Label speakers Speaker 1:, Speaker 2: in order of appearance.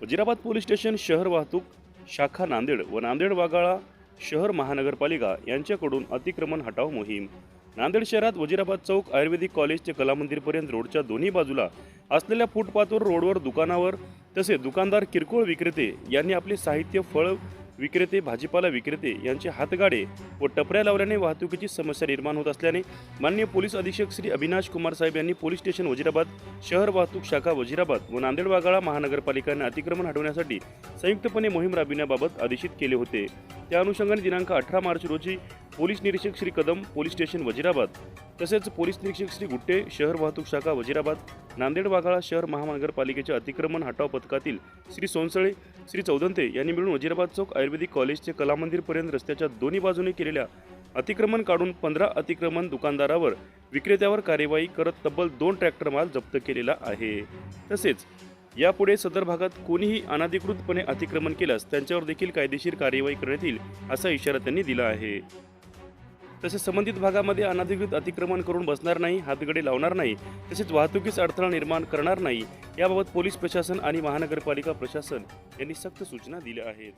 Speaker 1: Wazirabad police station शहर वाहतूक शाखा नांदेड व नांदेड वाघाळा शहर महानगरपालिका यांच्याकडून अतिक्रमण हटाव मोहीम. नांदेड शहरात वजिराबाद चौक आयुर्वेदिक कॉलेज ते कलामंदिरपर्यंत रोडच्या दोन्ही बाजूला असलेल्या फुटपाथवर रोडवर दुकानावर तसे दुकानदार किरकोळ विक्रेते यांनी आपले साहित्य फळ विक्रेते भाजीपाला विक्रेते यांचे हातगाडे व टपऱ्या लावल्याने वाहतुकीची समस्या निर्माण होत असल्याने माननीय पोलीस अधीक्षक श्री अविनाश कुमार साहेब यांनी पोलीस स्टेशन वजिराबाद शहर वाहतूक शाखा वजिराबाद व नांदेड वाघाळा महानगरपालिकांनी अतिक्रमण हटवण्यासाठी संयुक्तपणे मोहीम राबविण्याबाबत आदेशित केले होते. त्या अनुषंगाने दिनांक अठरा मार्च रोजी पोलीस निरीक्षक श्री कदम पोलीस स्टेशन वजिराबाद. तसेच पोलीस निरीक्षक श्री गुट्टे शहर वाहतूक शाखा वजिराबाद. नांदेड वाघाळा शहर महानगरपालिकेच्या अतिक्रमण हटाव पथकातील श्री सोनसळे श्री चौदंते यांनी मिळून वजिराबाद चौक आयुर्वेदिक कॉलेजचे कलामंदिरपर्यंत रस्त्याच्या दोन्ही बाजूने केलेल्या अतिक्रमण काढून पंधरा अतिक्रमण दुकानदारावर विक्रेत्यावर कार्यवाही करत तब्बल दोन ट्रॅक्टर माल जप्त केलेला आहे. तसेच यापुढे सदर भागात कोणीही अनाधिकृतपणे अतिक्रमण केल्यास त्यांच्यावर देखील कायदेशीर कार्यवाही करण्यात येईल असा इशारा त्यांनी दिला आहे. तसेच संबंधित भागामध्ये अनधिकृत अतिक्रमण करून बसणार नाही हातगडे लावणार नाही तसेच वाहतुकीस अडथळा निर्माण करणार नाही याबाबत पोलीस प्रशासन आणि महानगरपालिका प्रशासन यांनी सक्त सूचना दिल्या आहेत.